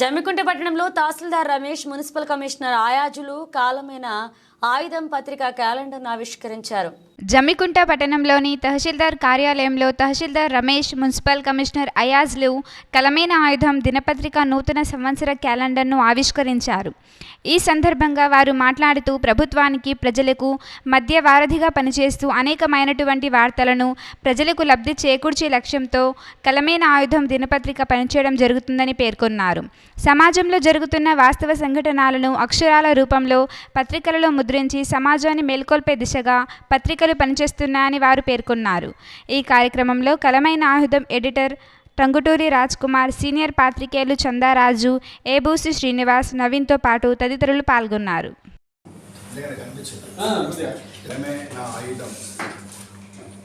జమ్మికుంట పట్టణంలో తహసీల్దార్ Ramesh municipal commissioner ఆయాజులు కాలమైన ఆయుధం పత్రిక క్యాలెండర్ను ఆవిష్కరించారు. జమ్మికుంట పట్టణంలోని తహసీల్దార్ కార్యాలయంలో తహసీల్దార్ రమేష్ మున్సిపల్ కమిషనర్ అయాజ్లు కలమైన ఆయుధం దినపత్రిక నూతన సంవత్సర క్యాలెండర్ను ఆవిష్కరించారు. ఈ సందర్భంగా వారు మాట్లాడుతూ ప్రభుత్వానికి ప్రజలకు మధ్య వారధిగా పనిచేస్తూ అనేకమైనటువంటి వార్తలను ప్రజలకు లబ్ధి చేకూర్చే లక్ష్యంతో కలమైన ఆయుధం దినపత్రిక పనిచేయడం జరుగుతుందని పేర్కొన్నారు. సమాజంలో జరుగుతున్న వాస్తవ సంఘటనలను అక్షరాల రూపంలో పత్రికలలో ముద్రించి సమాజాన్ని మేల్కొల్పే దిశగా పత్రికలు పనిచేస్తున్నాయని వారు పేర్కొన్నారు. ఈ కార్యక్రమంలో కలమైన ఆయుధం ఎడిటర్ టంగుటూరి రాజ్ కుమార్ సీనియర్ పాత్రికేయులు చందారాజు ఏబూసి శ్రీనివాస్ నవీన్తో పాటు తదితరులు పాల్గొన్నారు.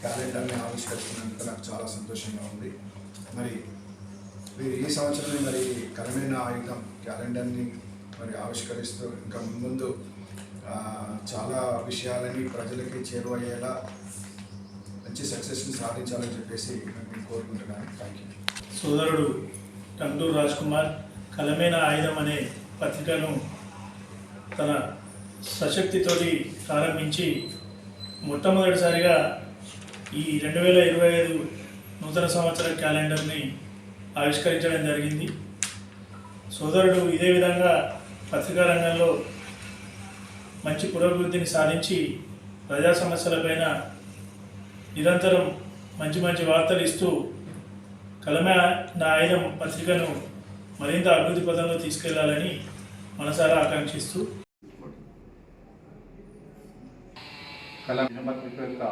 క్యాలెండర్ని ఆవిష్కరిస్తున్నందుకు నాకు చాలా సంతోషంగా ఉంది. మరి మీరు ఈ సంవత్సరమే మరి కరమైన ఆయుధం క్యాలెండర్ని మరి ఆవిష్కరిస్తూ ఇంకా ముందు చాలా విషయాలని ప్రజలకి చేరువయ్యేలా మంచి సక్సెస్ని సాధించాలని చెప్పేసి నేను కోరుకుంటున్నాను. థ్యాంక్ యూ సోదరుడు టంటూరు రాజ్ కుమార్ కలమైన ఆయుధం అనే పత్రికను తన సశక్తితోటి ప్రారంభించి మొట్టమొదటిసారిగా ఈ రెండు వేల ఇరవై ఐదు నూతన సంవత్సర క్యాలెండర్ని ఆవిష్కరించడం జరిగింది. సోదరుడు ఇదే విధంగా పత్రికా రంగంలో మంచి పురోభివృద్ధిని సాధించి ప్రజా సమస్యలపైన నిరంతరం మంచి మంచి వార్తలు ఇస్తూ కలమే నా ఆయుధం పత్రికను మరింత అభివృద్ధి పదంలో తీసుకెళ్ళాలని మనసారా ఆకాంక్షిస్తూ కలం దినపత్రిక యొక్క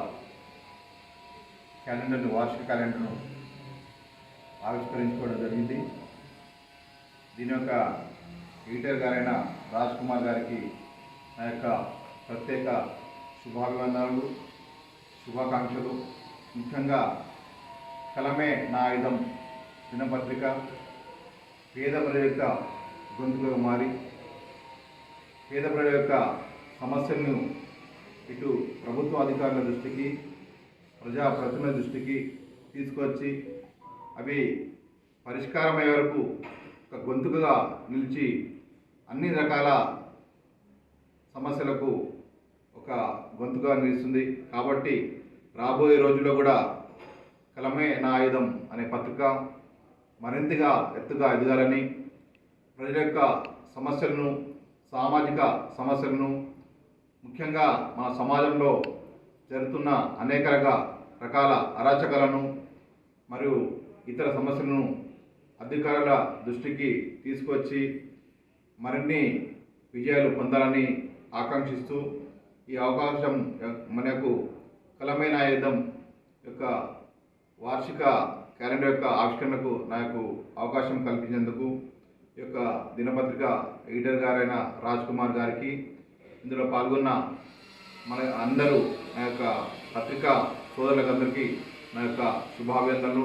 క్యాలెండర్ను వార్షిక క్యాలెండర్ను ఆవిష్కరించుకోవడం జరిగింది. దీని యొక్క ఎడిటర్ గారైన రాజ్ కుమార్ గారికి నా యొక్క ప్రత్యేక శుభాభివందనలు శుభాకాంక్షలు. ముఖ్యంగా కలమే నా ఆయుధం దినపత్రిక. పేద ప్రజల యొక్క గొంతుగా మారి పేద ప్రజల యొక్క సమస్యలను ఇటు ప్రభుత్వ అధికారుల దృష్టికి ప్రజాప్రతినిధుల దృష్టికి తీసుకొచ్చి అవి పరిష్కారమయ్యే వరకు ఒక గొంతుకగా నిలిచి అన్ని రకాల సమస్యలకు ఒక గొంతుగా నిలుస్తుంది. కాబట్టి రాబోయే రోజుల్లో కూడా కలమే నా ఆయుధం అనే పత్రిక మరింతగా ఎత్తుగా ఎదగాలని ప్రజల యొక్క సమస్యలను సామాజిక సమస్యలను ముఖ్యంగా మన సమాజంలో జరుగుతున్న అనేక రకాల అరాచకాలను మరియు ఇతర సమస్యలను అధికారుల దృష్టికి తీసుకొచ్చి మరిన్ని విజయాలు పొందాలని ఆకాంక్షిస్తూ ఈ అవకాశం మనకు కలమైన ఆయుధం యొక్క వార్షిక క్యాలెండర్ యొక్క ఆవిష్కరణకు నాకు అవకాశం కల్పించేందుకు ఈ యొక్క దినపత్రిక ఎడిటర్ గారైన రాజ్ కుమార్ గారికి ఇందులో పాల్గొన్న మన అందరూ నా యొక్క పత్రికా సోదరులందరికీ నా యొక్క శుభాభివందనలు